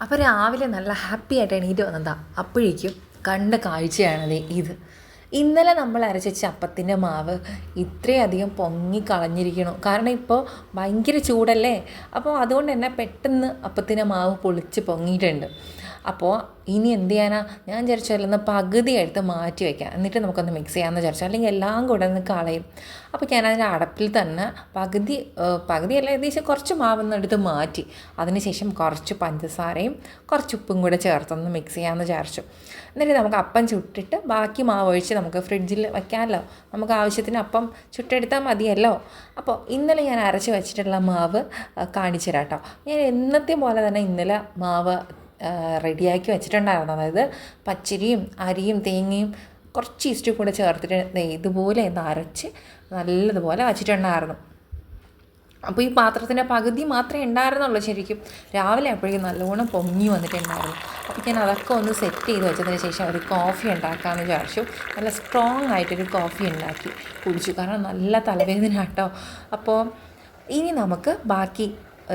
അപ്പോൾ രാവിലെ നല്ല ഹാപ്പി ആയിട്ട് എണീറ്റ് വന്നതാ. അപ്പോഴേക്കും കണ്ട കാഴ്ചയാണത് ഇത്. ഇന്നലെ നമ്മൾ അരച്ച ചപ്പത്തിന്റെ മാവ് ഇത്രയധികം പൊങ്ങി കളഞ്ഞിരിക്കണം. കാരണം ഇപ്പോൾ ഭയങ്കര ചൂടല്ലേ? അപ്പോൾ അതുകൊണ്ട് തന്നെ പെട്ടെന്ന് അപ്പത്തിന്റെ മാവ് പൊളിച്ച് പൊങ്ങിയിട്ടുണ്ട്. അപ്പോൾ ഇനി എന്ത് ചെയ്യാനാ? ഞാൻ വിചാരിച്ചാലൊന്ന് പകുതി എടുത്ത് മാറ്റി വയ്ക്കാം എന്നിട്ട് നമുക്കൊന്ന് മിക്സ് ചെയ്യാമെന്ന് വിചാരിച്ചു. അല്ലെങ്കിൽ എല്ലാം കൂടെ ഒന്ന് കളയും. അപ്പോൾ ഞാൻ അതിന്റെ അടപ്പിൽ തന്നെ പകുതി പകുതിയല്ല ഏകദേശം കുറച്ച് മാവെന്ന് എടുത്ത് മാറ്റി. അതിനുശേഷം കുറച്ച് പഞ്ചസാരയും കുറച്ച് ഉപ്പും കൂടെ ചേർത്തൊന്ന് മിക്സ് ചെയ്യാമെന്ന് വിചാരിച്ചു. എന്നിട്ട് നമുക്ക് അപ്പം ചുട്ടിട്ട് ബാക്കി മാവ് ഒഴിച്ച് നമുക്ക് ഫ്രിഡ്ജിൽ വയ്ക്കാമല്ലോ നമുക്ക് ആവശ്യത്തിന് അപ്പം ചുട്ടെടുത്താൽ മതിയല്ലോ. അപ്പോൾ ഇന്നലെ ഞാൻ അരച്ച് വെച്ചിട്ടുള്ള മാവ് കാണിച്ചു തരാം കേട്ടോ. ഞാൻ എന്നത്തെ പോലെ തന്നെ ഇന്നലെ മാവ് റെഡിയാക്കി വെച്ചിട്ടുണ്ടായിരുന്നു. അതായത് പച്ചരിയും അരിയും തേങ്ങയും കുറച്ച് ഈസ്റ്റ് കൂടെ ചേർത്തിട്ട് ഇതുപോലെ ഒന്ന് അരച്ച് നല്ലതുപോലെ വച്ചിട്ടുണ്ടായിരുന്നു. അപ്പോൾ ഈ പാത്രത്തിന്റെ പകുതി മാത്രമേ ഉണ്ടായിരുന്നുള്ളൂ ശരിക്കും. രാവിലെ അപ്പോഴേക്കും നല്ലോണം പൊങ്ങി വന്നിട്ടുണ്ടായിരുന്നു. അപ്പോൾ ഞാൻ അതൊക്കെ ഒന്ന് സെറ്റ് ചെയ്ത് വെച്ചതിന് ശേഷം ഒരു കോഫി ഉണ്ടാക്കാമെന്ന് വിചാരിച്ചു. നല്ല സ്ട്രോങ് ആയിട്ടൊരു കോഫി ഉണ്ടാക്കി കുടിച്ചു. കാരണം നല്ല തലവേദന കേട്ടോ അപ്പോൾ ഇനി നമുക്ക് ബാക്കി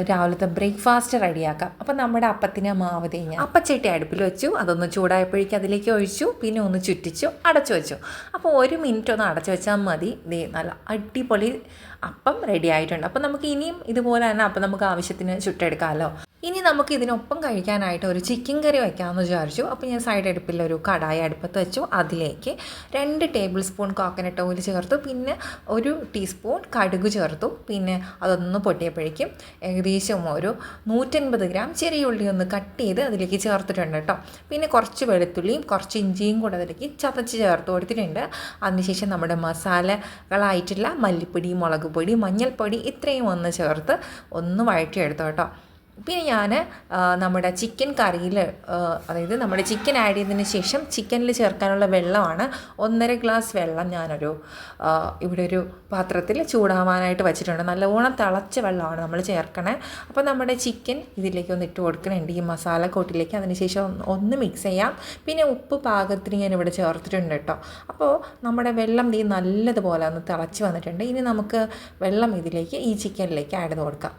രാവിലത്തെ ബ്രേക്ക്ഫാസ്റ്റ് റെഡിയാക്കാം. അപ്പം നമ്മുടെ അപ്പത്തിന് മാവ് തേങ്ങ. അപ്പച്ചട്ടി അടുപ്പിൽ വെച്ചു. അതൊന്ന് ചൂടായപ്പോഴേക്കും അതിലേക്ക് ഒഴിച്ചു. പിന്നെ ഒന്ന് ചുറ്റിച്ചു അടച്ചു വെച്ചു. അപ്പോൾ ഒരു മിനിറ്റ് ഒന്ന് അടച്ചു വെച്ചാൽ മതി. ദേ നല്ല അടിപൊളി അപ്പം റെഡി ആയിട്ടുണ്ട്. അപ്പം നമുക്ക് ഇനിയും ഇതുപോലെ തന്നെ അപ്പം നമുക്ക് ആവശ്യത്തിന് ചുട്ടെടുക്കാമല്ലോ. ഇനി നമുക്ക് ഇതിനൊപ്പം കഴിക്കാനായിട്ട് ഒരു ചിക്കൻ കറി വെക്കാമെന്ന് വിചാരിച്ചു. അപ്പോൾ ഞാൻ സൈഡ് അടുപ്പിൽ ഒരു കടായ അടുപ്പത്ത് വെച്ചു. അതിലേക്ക് രണ്ട് ടേബിൾ സ്പൂൺ കോക്കനട്ട് ഓയിൽ ചേർത്തു. പിന്നെ ഒരു ടീസ്പൂൺ കടുക് ചേർത്തു. പിന്നെ അതൊന്ന് പൊട്ടിയപ്പോഴേക്കും ഏകദേശം ഒരു നൂറ്റൻപത് ഗ്രാം ചെറിയ ഉള്ളി ഒന്ന് കട്ട് ചെയ്ത് അതിലേക്ക് ചേർത്തിട്ടുണ്ട് കേട്ടോ. പിന്നെ കുറച്ച് വെളുത്തുള്ളിയും കുറച്ച് ഇഞ്ചിയും കൂടെ അതിലേക്ക് ചതച്ച് ചേർത്ത് കൊടുത്തിട്ടുണ്ട്. അതിനുശേഷം നമ്മുടെ മസാലകളായിട്ടുള്ള മല്ലിപ്പൊടി മുളക് പൊടി മഞ്ഞൾപ്പൊടി ഇത്രയും ഒന്ന് ചേർത്ത് ഒന്ന് വഴറ്റിയെടുത്തു കേട്ടോ. പിന്നെ ഞാൻ നമ്മുടെ ചിക്കൻ കറിയിൽ അതായത് നമ്മുടെ ചിക്കൻ ആഡ് ചെയ്തതിന് ശേഷം ചിക്കനിൽ ചേർക്കാനുള്ള വെള്ളമാണ് ഒന്നര ഗ്ലാസ് വെള്ളം ഞാനൊരു ഇവിടെ ഒരു പാത്രത്തിൽ ചൂടാവാനായിട്ട് വെച്ചിട്ടുണ്ട്. നല്ലവണ്ണം തിളച്ച വെള്ളമാണ് നമ്മൾ ചേർക്കണേ. അപ്പോൾ നമ്മുടെ ചിക്കൻ ഇതിലേക്ക് ഒന്ന് ഇട്ട് കൊടുക്കണുണ്ട്. ഈ മസാല കൂട്ടിലേക്ക് അതിന് ശേഷം ഒന്ന് ഒന്ന് മിക്സ് ചെയ്യാം. പിന്നെ ഉപ്പ് പാകത്തിന് ഞാൻ ഇവിടെ ചേർത്തിട്ടുണ്ട് കേട്ടോ. അപ്പോൾ നമ്മുടെ വെള്ളം ഈ നല്ലതുപോലെ ഒന്ന് തിളച്ച് വന്നിട്ടുണ്ട്. ഇനി നമുക്ക് വെള്ളം ഇതിലേക്ക് ഈ ചിക്കനിലേക്ക് ആഡ് ചെയ്ത് കൊടുക്കാം.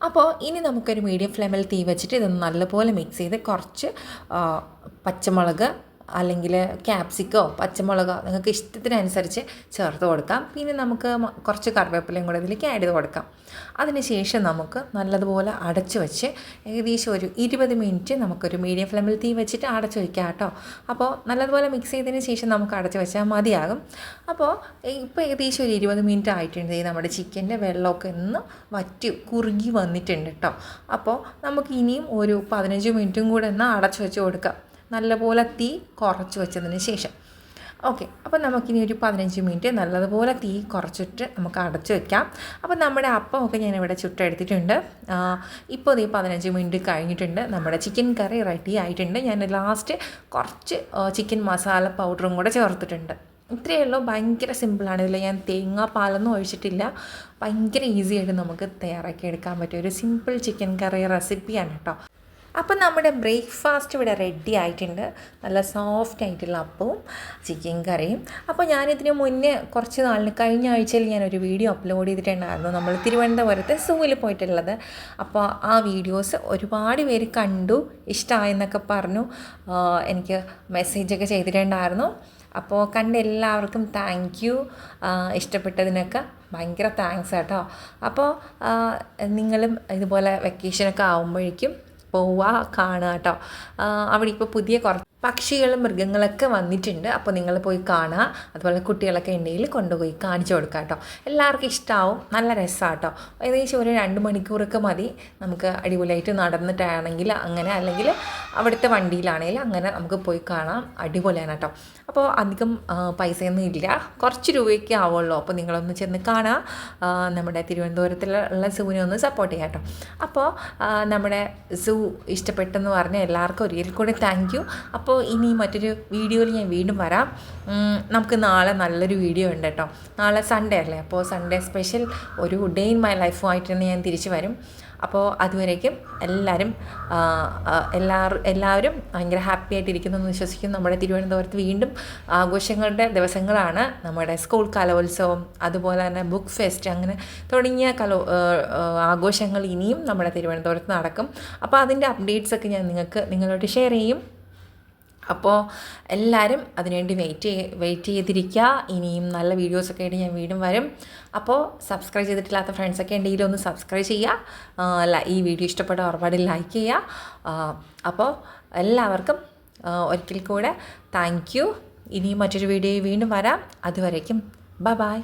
അപ്പോൾ ഇനി നമുക്കൊരു മീഡിയം ഫ്ലെയിമിൽ തീ വെച്ചിട്ട് ഇതൊന്ന് നല്ലപോലെ മിക്സ് ചെയ്ത് കുറച്ച് പച്ചമുളക് അല്ലെങ്കിൽ ക്യാപ്സിക്കോ പച്ചമുളകോ നിങ്ങൾക്ക് ഇഷ്ടത്തിനനുസരിച്ച് ചേർത്ത് കൊടുക്കാം. പിന്നെ നമുക്ക് കുറച്ച് കറിവേപ്പിലയും കൂടെ ഇതിലേക്ക് ആഡ് ചെയ്ത് കൊടുക്കാം. അതിനുശേഷം നമുക്ക് നല്ലതുപോലെ അടച്ചു വെച്ച് ഏകദേശം ഒരു ഇരുപത് മിനിറ്റ് നമുക്കൊരു മീഡിയം ഫ്ലെയിമിൽ തീ വെച്ചിട്ട് അടച്ചു വയ്ക്കാം കേട്ടോ. അപ്പോൾ നല്ലതുപോലെ മിക്സ് ചെയ്തതിന് ശേഷം നമുക്ക് അടച്ചു വെച്ചാൽ മതിയാകും. അപ്പോൾ ഇപ്പോൾ ഏകദേശം ഒരു ഇരുപത് മിനിറ്റ് ആയിട്ടുണ്ട്. നമ്മുടെ ചിക്കന്റെ വെള്ളമൊക്കെ ഒന്ന് വറ്റി കുറുകി വന്നിട്ടുണ്ട് കേട്ടോ. അപ്പോൾ നമുക്ക് ഇനിയും ഒരു പതിനഞ്ച് മിനിറ്റും കൂടെ ഒന്ന് അടച്ചു വെച്ച് കൊടുക്കാം. നല്ലപോലെ തീ കുറച്ച് വെച്ചതിന് ശേഷം. ഓക്കെ അപ്പോൾ നമുക്കിനി ഒരു പതിനഞ്ച് മിനിറ്റ് നല്ലതുപോലെ തീ കുറച്ചിട്ട് നമുക്ക് അടച്ചു വെക്കാം. അപ്പോൾ നമ്മുടെ അപ്പമൊക്കെ ഞാനിവിടെ ചുട്ടെടുത്തിട്ടുണ്ട്. ഇപ്പോൾ ഈ പതിനഞ്ച് മിനിറ്റ് കഴിഞ്ഞിട്ടുണ്ട്. നമ്മുടെ ചിക്കൻ കറി റെഡി ആയിട്ടുണ്ട്. ഞാൻ ലാസ്റ്റ് കുറച്ച് ചിക്കൻ മസാല പൗഡറും കൂടെ ചേർത്തിട്ടുണ്ട്. ഇത്രയേ ഉള്ളൂ. ഭയങ്കര സിമ്പിളാണ് ഇതിൽ ഞാൻ തേങ്ങാപ്പാലൊന്നും ഒഴിച്ചിട്ടില്ല. ഭയങ്കര ഈസിയായിട്ട് നമുക്ക് തയ്യാറാക്കി എടുക്കാൻ പറ്റിയ ഒരു സിമ്പിൾ ചിക്കൻ കറി റെസിപ്പിയാണ് കേട്ടോ അപ്പം നമ്മുടെ ബ്രേക്ക്ഫാസ്റ്റ് ഇവിടെ റെഡി ആയിട്ടുണ്ട്. നല്ല സോഫ്റ്റ് ആയിട്ടുള്ള അപ്പവും ചിക്കൻ കറിയും. അപ്പോൾ ഞാനിതിന് മുന്നേ കുറച്ച് നാളിന് കഴിഞ്ഞ ആഴ്ചയിൽ ഞാനൊരു വീഡിയോ അപ്ലോഡ് ചെയ്തിട്ടുണ്ടായിരുന്നു. നമ്മൾ തിരുവനന്തപുരത്തെ സൂവിൽ പോയിട്ടുള്ളത്. അപ്പോൾ ആ വീഡിയോസ് ഒരുപാട് പേര് കണ്ടു ഇഷ്ടമായെന്നൊക്കെ പറഞ്ഞു. എനിക്ക് മെസ്സേജൊക്കെ ചെയ്തിട്ടുണ്ടായിരുന്നു. അപ്പോൾ കണ്ട എല്ലാവർക്കും താങ്ക് യു ഇഷ്ടപ്പെട്ടതിനൊക്കെ ഭയങ്കര താങ്ക്സ് കേട്ടോ അപ്പോൾ നിങ്ങളും ഇതുപോലെ വെക്കേഷനൊക്കെ ആകുമ്പോഴേക്കും പോവുക കാണുക കേട്ടോ അവിടെ ഇപ്പോൾ പുതിയ കുറച്ച് പക്ഷികളും മൃഗങ്ങളൊക്കെ വന്നിട്ടുണ്ട്. അപ്പോൾ നിങ്ങൾ പോയി കാണുക. അതുപോലെ കുട്ടികളൊക്കെ ഉണ്ടെങ്കിൽ കൊണ്ടുപോയി കാണിച്ചു കൊടുക്കുക കേട്ടോ. എല്ലാവർക്കും ഇഷ്ടമാവും നല്ല രസമാണ് കേട്ടോ. ഏകദേശം ഒരു രണ്ട് മണിക്കൂറൊക്കെ മതി. നമുക്ക് അടിപൊളിയായിട്ട് നടന്നിട്ടാണെങ്കിൽ അങ്ങനെ അല്ലെങ്കിൽ അവിടുത്തെ വണ്ടിയിലാണെങ്കിൽ അങ്ങനെ നമുക്ക് പോയി കാണാം. അടിപൊളിയാണ് കേട്ടോ. അപ്പോൾ അധികം പൈസയൊന്നും ഇല്ല. കുറച്ച് രൂപയൊക്കെ ആവുള്ളൂ. അപ്പോൾ നിങ്ങളൊന്ന് ചെന്ന് കാണുക. നമ്മുടെ തിരുവനന്തപുരത്തിലുള്ള സൂവിനെ ഒന്ന് സപ്പോർട്ട് ചെയ്യാം കേട്ടോ. അപ്പോൾ നമ്മുടെ സൂ ഇഷ്ടപ്പെട്ടെന്ന് പറഞ്ഞ എല്ലാവർക്കും ഒരിക്കൽ കൂടി താങ്ക് യു അപ്പോൾ ഇനി മറ്റൊരു വീഡിയോയിൽ ഞാൻ വീണ്ടും വരാം. നമുക്ക് നാളെ നല്ലൊരു വീഡിയോ ഉണ്ട് കേട്ടോ. നാളെ സൺഡേ അല്ലേ? അപ്പോൾ സൺഡേ സ്പെഷ്യൽ ഒരു ഡേ ഇൻ മൈ ലൈഫുമായിട്ട് തന്നെ ഞാൻ തിരിച്ചു വരും. അപ്പോൾ അതുവരേക്കും എല്ലാവരും ആ, എല്ലാവരും ഭയങ്കര ഹാപ്പി ആയിട്ടിരിക്കുന്നു എന്ന് വിശ്വസിക്കുന്നു. നമ്മുടെ തിരുവനന്തപുരത്ത് വീണ്ടും ആഘോഷങ്ങളുടെ ദിവസങ്ങളാണ്. നമ്മുടെ സ്കൂൾ കലോത്സവം അതുപോലെ തന്നെ ബുക്ക് ഫെസ്റ്റ് അങ്ങനെ തുടങ്ങിയ കലോ ആഘോഷങ്ങൾ ഇനിയും നമ്മുടെ തിരുവനന്തപുരത്ത് നടക്കും. അപ്പോൾ അതിന്റെ അപ്ഡേറ്റ്സ് ഒക്കെ ഞാൻ നിങ്ങൾക്ക് നിങ്ങളോട് ഷെയർ ചെയ്യും. അപ്പോൾ എല്ലാവരും അതിനുവേണ്ടി വെയിറ്റ് വെയിറ്റ് ചെയ്തിരിക്കുക. ഇനിയും നല്ല വീഡിയോസൊക്കെ ആയിട്ട് ഞാൻ വീണ്ടും വരും. അപ്പോൾ സബ്സ്ക്രൈബ് ചെയ്തിട്ടില്ലാത്ത ഫ്രണ്ട്സൊക്കെ ഉണ്ടെങ്കിൽ ഒന്ന് സബ്സ്ക്രൈബ് ചെയ്യുക. ഈ വീഡിയോ ഇഷ്ടപ്പെട്ട ഒരുപാട് ലൈക്ക് ചെയ്യുക. അപ്പോൾ എല്ലാവർക്കും ഒരിക്കൽ കൂടെ താങ്ക് യു ഇനിയും മറ്റൊരു വീഡിയോ വീണ്ടും വരാം. അതുവരേക്കും ബ ബായ്